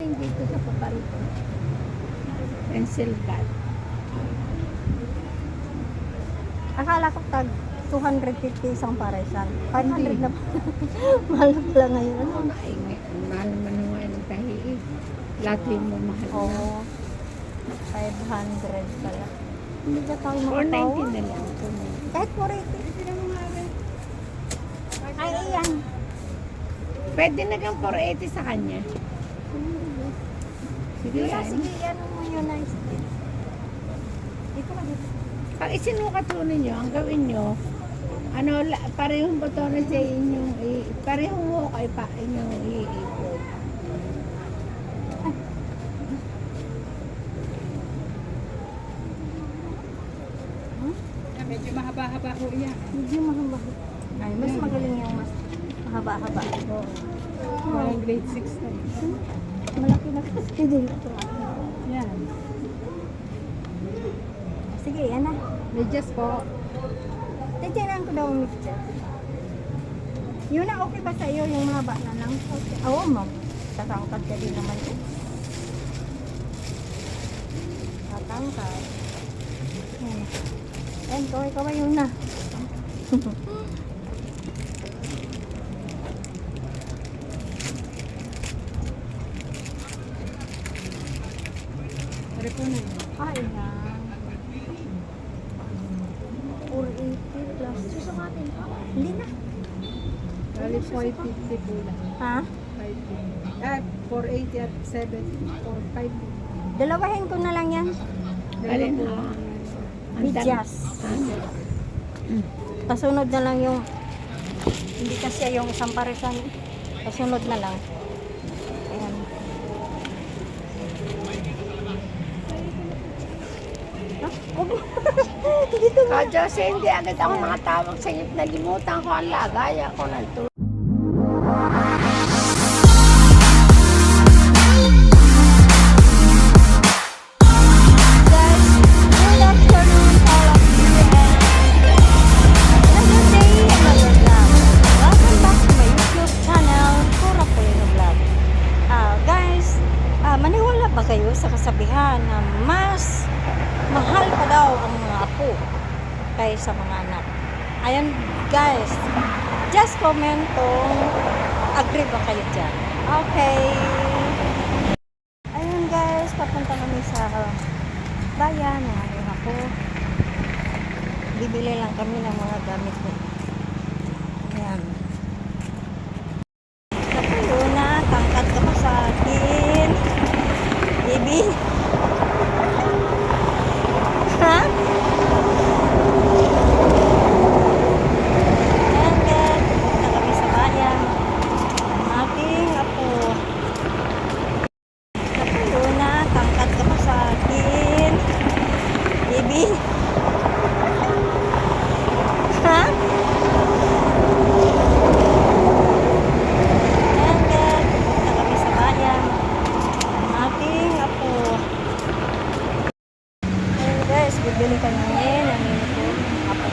dito sa paparito. Pencil cut. Akala ko tag 250 isang paresan. 500 na. Mahal na pala ngayon. Ano? Ay, ngay- mahal man naman tahiig. Lahat yung mo mahal na. Oo. 500 pala. Hindi ka tayo 490 makatawa. na lang. Kahit 480. Ay, iyan. Pwede na kang 480 sa kanya. Sige Sige, yan. sige, yan mo yun na isip. Dito ka dito. Pag isinukat po ninyo, ang gawin nyo, ano, la- parehong botones sa inyong, i- parehong hukay pa inyong iipod. Medyo mahaba-haba ho yan. Medyo mahaba. Ay, mas magaling yung mas mahaba-haba. Oo. Parang grade 6 na. Malaki na kasi din ito. Yan. Sige, yan na. Medyas po. Titinan ko daw ang mixture. Yun na, okay ba sa iyo yung mahaba na lang? Okay. Oo, ma'am. Tatangkad ka din naman. Tatangkad. Yan. Yan, kaway kaway yun na. Po na yun. Ay, yan. 480 plus. Susukatin ka? Hindi na. Bali 550 po lang. Ha? 550. At 480 at 7. 450. Dalawahin ko na lang yan. Alin dami- Medyas. Pasunod na lang yung hindi kasi yung isang parisan. Pasunod na lang. Ayan. Ah, huwag mo. Dito na. Ah, Jose, hindi agad ako nakatawag sa inyo. Nalimutan ko ang lagaya ko ng tulog. Just comment kung agree ba kayo dyan. Okay. Ayun guys, papunta kami sa bayan ayun ako. Bibili lang kami ng mga gamit. Ayan. Napulo na, tangkad ka pa sa akin. Baby. ha? Ayan guys, papunta kami sa bayan. Ang aking apo. Napulo na, tangkad ka pa sa akin. Baby. Ha? Ayan guys, pupunta kami sa bayan. Ang aking apo. Ayan guys, bibili kami ngayon. Ang yun po, apo.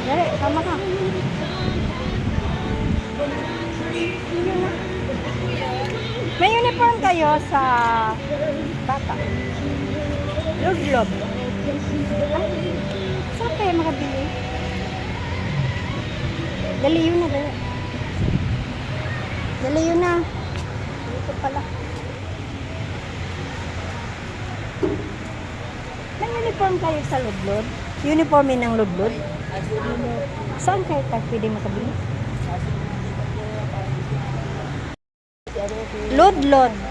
Dali, tama ka. May uniform kayo sa bata? Log-log. Ay, saan kayo makabili? Dali yun na, dali. Dali yun na. Dito pala. May uniform kayo sa Lodlod? Uniforme ng Lodlod? Saan kayo tayo pwede makabili? Lodlod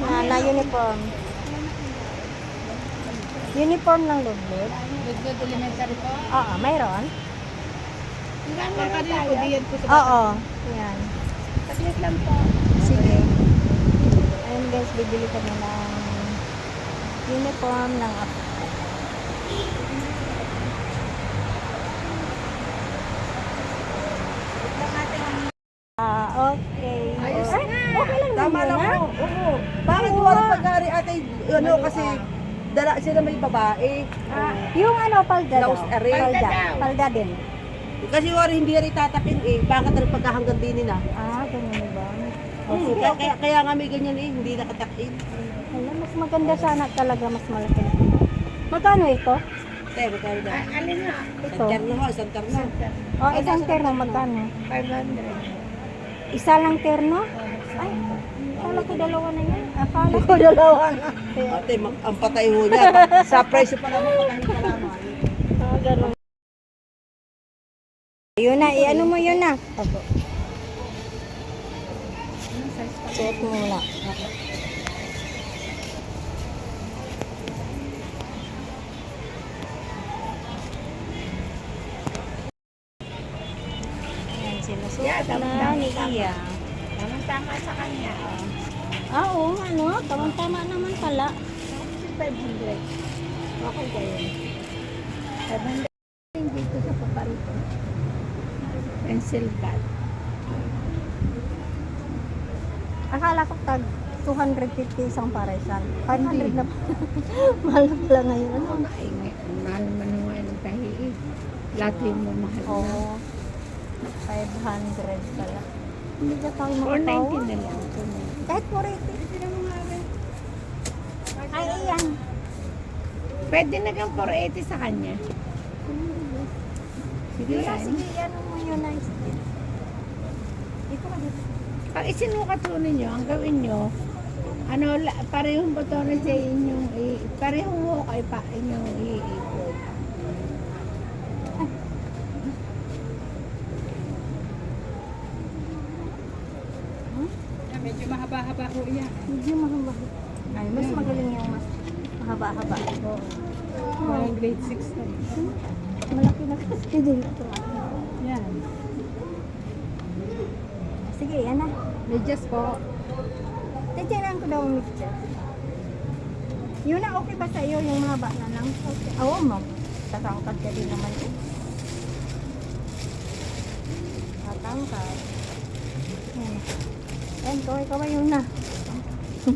na, na uniform. Uniform ng Lodlod? Good elementary po. Oo, mayroon. Hanggang mga kanina po diyan po sa Oo, yan. Saglit lang po. Sige. Ayun guys, bibili kami ng uniform ng apo. Ah, okay. Ayos Ay, na. Okay lang Tama naman lang yun, po. ah. Oo. Bakit Oo, wala ah. pag-ari ate? Ano kasi dala sila may babae. Ah, Yung ano, palda daw. Blouse array. Palda. Palda daw. Palda din. Kasi wari hindi rin tatapin eh. Bakit rin pagkahanggang din nila? Ah, ganun ba? O, Hmm, sige, kaya, okay. kaya, kaya nga may ganyan eh, hindi nakatakin. Alam, mas maganda sana talaga, mas malaki. Magkano ito? Te, magkano na? ah, alin na? Ito. Isang terno ho, isang terno. O, isang terno, magkano? 500. Isa lang terno? Ay, akala ko dalawa na yan. Akala ko dalawa na. Ate, mag- ang patay ho niya. Sa presyo pa naman, patahin ka lamang. Ah, ganun. Yun na, i-ano mo yun na. Check mo muna. Ayan, sinusuot na tama- ni tama. Iya. Tama-tama sa kanya. Ah, oo, ano, tamang-tama naman pala. 500. Okay kayo. 500 dito sa paparito. Pencil cut. Akala ko tag 250 isang paresan. 500 na Mahal na pala ngayon. Ano? Ay, mahal man naman ng tahiig. Lahat yung mamahal na. Oo. 500 pala. Hindi ka tayo 490 makatawa. na lang. 490. Kahit 480. Ay, iyan. Pwede na kang 480 sa kanya. Sige, yan. sige, yan mo yun na. Dito ka dito. Pag isinukat ho ninyo, ang gawin nyo, ano, parehong botones sa inyong, parehong hukay pa inyong iipod. Yan. Medyo mahaba. Ay, mas magaling yung mas mahaba-haba. Oo. Parang grade 6 na. Malaki na kasi din ito. Yan. Sige, yan na. Medyas po. Titinan ko daw mixture. Yun na, okay ba sa iyo yung mahaba na lang? Okay. Oo, ma'am. Tatangkad ka din naman eh. Tatangkad. Yan. Yan, kaway kaway yun na. Po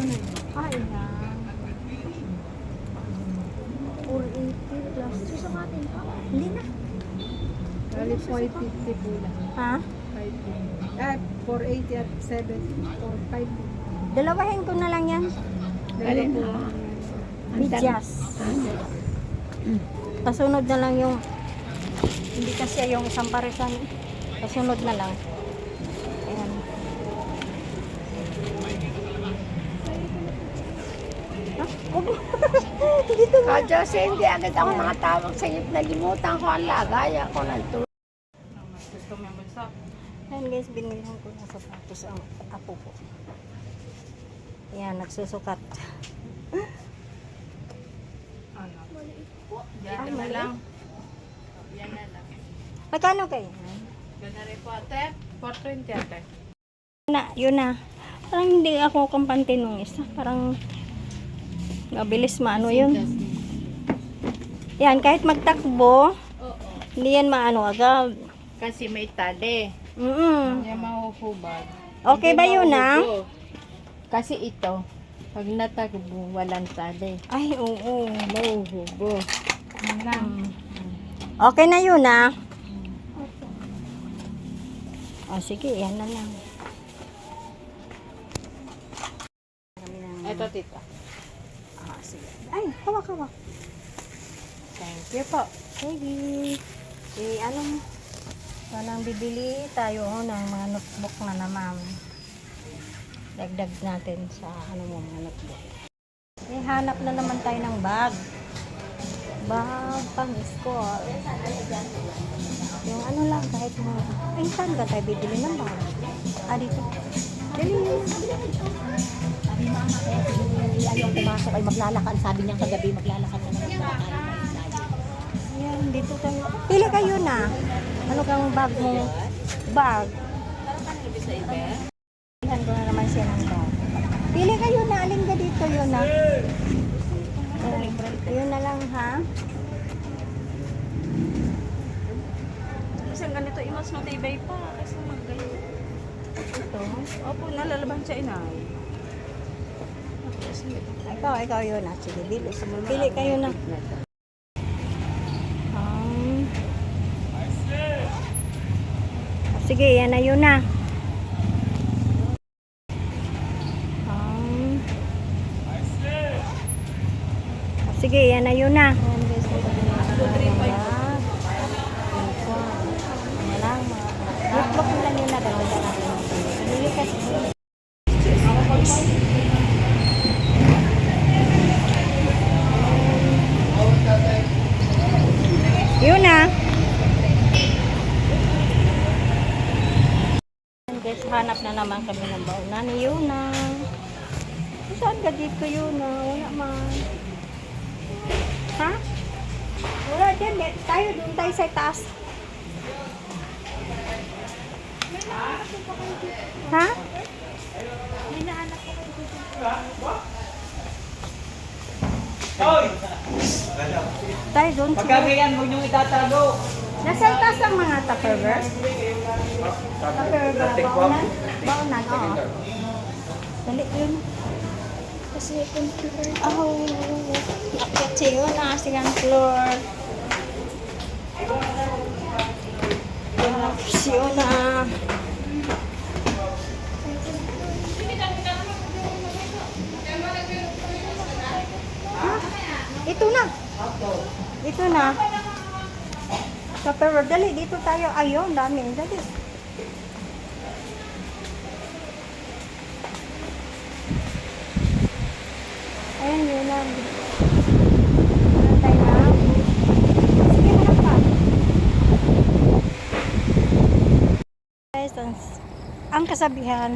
na. Ay, na. 480 plus. Susukatin pa. Hindi na. Bali 550 po lang. Ha? 550. Ah, 480 at 7 or 5 Dalawahin ko na lang yan. Ang tar- Bidyas. Pasunod na lang yung hindi kasi yung isang paresan. Pasunod na lang. Ayan. Ah, mo. Dito Ka, Jose, hindi agad ako nakatawag sa iyo. Nalimutan ko ang lagay ako ng tulog. Ayan guys, binilhan ko ng sapatos ang apo ko. Ayan, nagsusukat. Yan na lang. Magkano kayo? Ganda rin po ate. 420 ate. Na, yun na. Parang hindi ako kampante nung isa. Parang mabilis maano yun. Yan, kahit magtakbo, hindi yan maano agad. Kasi may tali. Mm Yan mahuhubad. Okay ba yun ah? Kasi ito, pag natagbo, walang tali. Ay, oo. Mahuhubo. Yan lang. Okay na yun ah. O sige, yan na lang. Ito tita. Ah, sige. Ay, hawak, hawak. Thank you po. Sige. Eh, ano mo? Walang bibili tayo oh, ng mga notebook na naman. Dagdag natin sa ano mo mga notebook. Eh, hanap na naman tayo ng bag. Bag pang school. Yung ano lang, kahit mo. Ay, saan ka tayo bibili ng bag? Ah, dito. Dali yun. Ayaw pumasok ay maglalakad. Sabi niya kagabi maglalakad na. Ayan, dito tayo. Pili kayo na. Ano kang bag mo? Bag. Pilihan ko na naman siya ng bag. Pili kayo na. Alin ka dito yun na. Ayan, yun na lang ha. kasi ang ganito, imas matibay pa. Kasi magayo. Ito. Opo, nalalaban siya inay. Ikaw, ikaw yun ah. Sige, dili. Pili kayo na. Um, sige, yan na yun na. Sige, yan na na. Ayan guys, may pag-ibig. 2, 3, 5. Ano lang, look mo lang yun na. Kasi. Yun na. Guys, hanap na naman kami ng bauna ni Yuna. Saan ka dito, Yuna? Wala man. Ha? Wala dyan. Tayo doon tayo sa taas. Ha? Tayo doon. Pagkagayan, huwag niyong itatago. Nasa taas ang mga tupperware? Tupperware ba? Baunan? Baunan, oo. Dali yun. Kasi computer. Oh, akit siya yun. Ah, sigang floor. Siyo na. Ito na. Ito na. Tupperware. Dali, dito tayo. Ayun, dami. Dali. Ayan, yun lang. Meron tayo na. Sige, hanap pa. Guys, ang, ang kasabihan,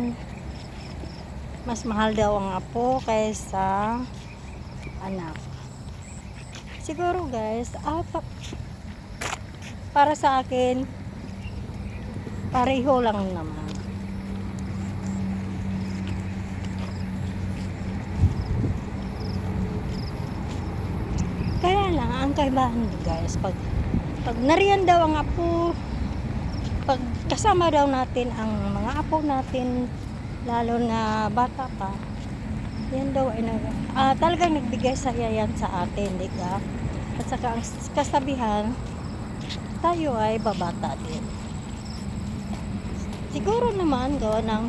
mas mahal daw ang apo kaysa anak. Siguro guys, ah, pa- para sa akin, pareho lang naman. Kaya lang, ang kaibahan guys, pag, pag nariyan daw ang apo, pag kasama daw natin ang mga apo natin, lalo na bata pa, yan daw ay nag, ah, talagang nagbigay saya yan sa atin, di ka? At saka ang kasabihan, tayo ay babata din. Siguro naman gawa ng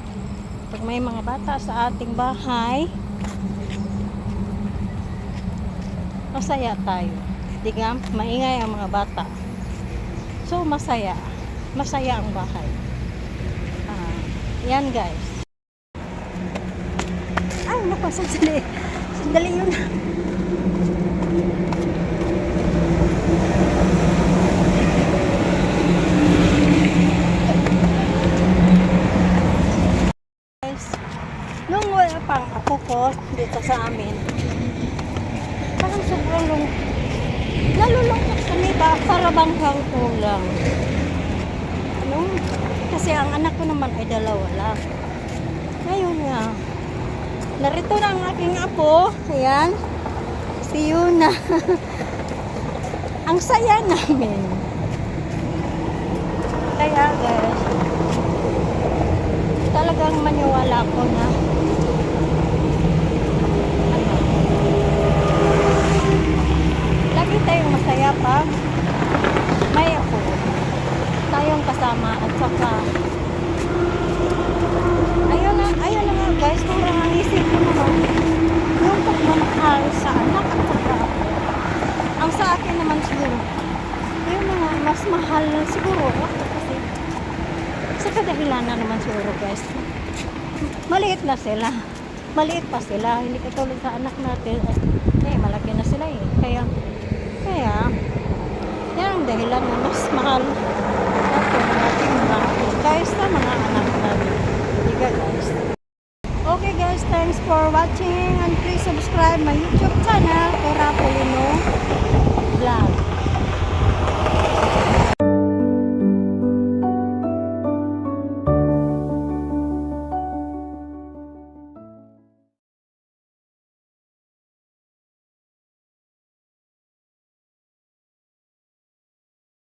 pag may mga bata sa ating bahay, masaya tayo. Di ka? Maingay ang mga bata. So, masaya. Masaya ang bahay. Ah, yan guys. Ay, naku, sandali. Sandali yun. guys. Nung wala pang ako ko dito sa amin, parang sobrang lung nalulungkot kami ba para bang kang kulang. Ano? Kasi ang anak ko naman ay dalawa lang. Ngayon nga, narito na ang aking apo. Ayan. Si Yuna. ang saya namin. Kaya guys, talagang maniwala ko na lagi tayong masaya pag may ako. Tayong kasama at saka ayun na, ayun na nga guys. Parang ang isip ko naman yung pagmamahal sa anak at saka ang sa akin naman siguro. Yun na nga mas mahal na siguro ako kasi sa kadahilanan naman siguro guys. Maliit na sila. Maliit pa sila. Hindi katulad sa anak natin. Eh malaki na sila eh. Kaya kaya yan ang dahilan na mas mahal natin ang ating mga guys sa mga anak natin Diga guys. Okay guys thanks for watching and please subscribe my youtube channel Cora Polino Vlog